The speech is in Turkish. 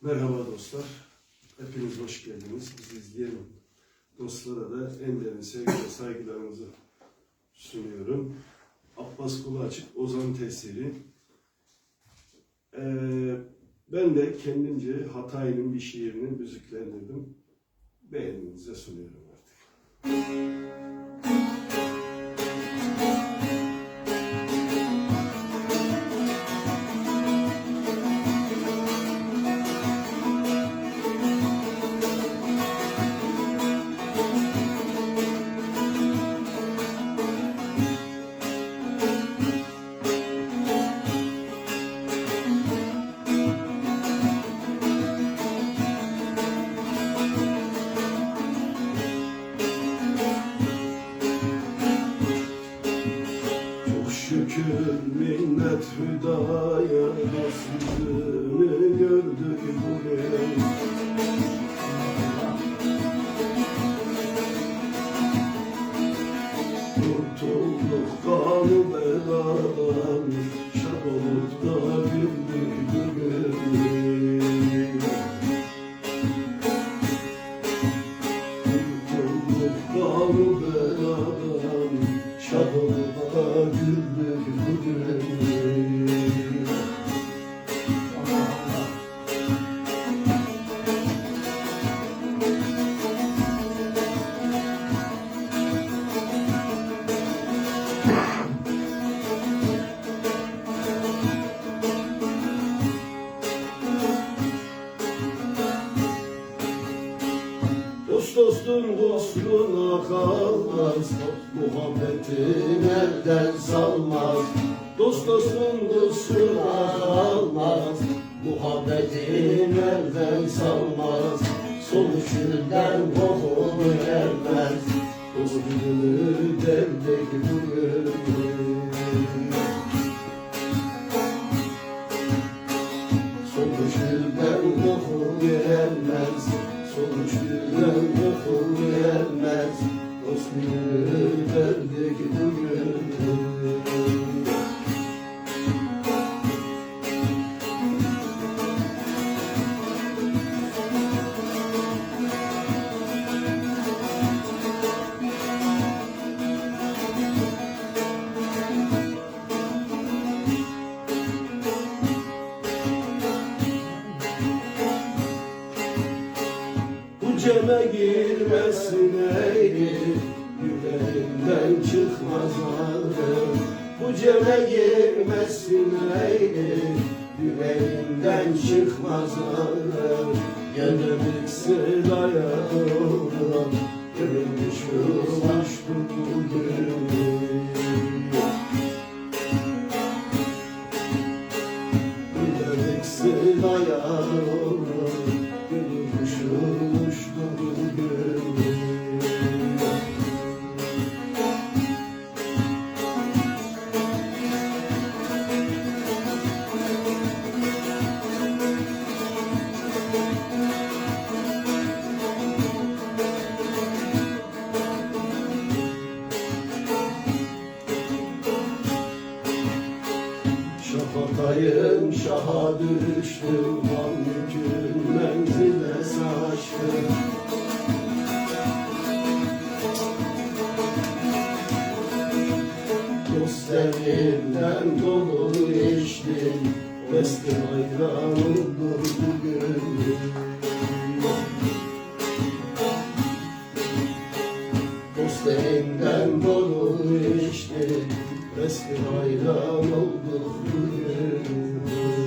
Merhaba dostlar. Hepiniz hoş geldiniz. Bizi izleyen dostlara da en derin sevgi ve saygılarımızı sunuyorum. Abbas Kulu Açık Ozan Tesiri. Ee, ben de kendimce Hatay'ın bir şiirini müziklendirdim. Beğeninize sunuyorum artık. Şükür minnet hüdaya Yüzünü gördük bugün Kurtulduk kanı beladan Şak olup da güldük bugün Kurtulduk kanı beladan dostun dostluğuna kalmaz. Muhabbetin elden salmaz? Dost dostun dostluğuna kalmaz. Muhabbetin elden salmaz? Sonuç gülden kokunu gelmez Dost gülünü derdik bugün Sonuç gülden kokun gelmez Sonuç verdik bugün Bu ceme girmesin eğri Yüreğimden çıkmaz ağrı Bu ceme girmesin eğri Yüreğimden çıkmaz ağrı Gönlüm sıraya doğru Görmüş ulaştı bugün Şafatayım şaha düştüm Mal yükün menzile saçtım. Dostlarımdan dolu içtim Eski hayranımdır bugün hayran olduk bu yerine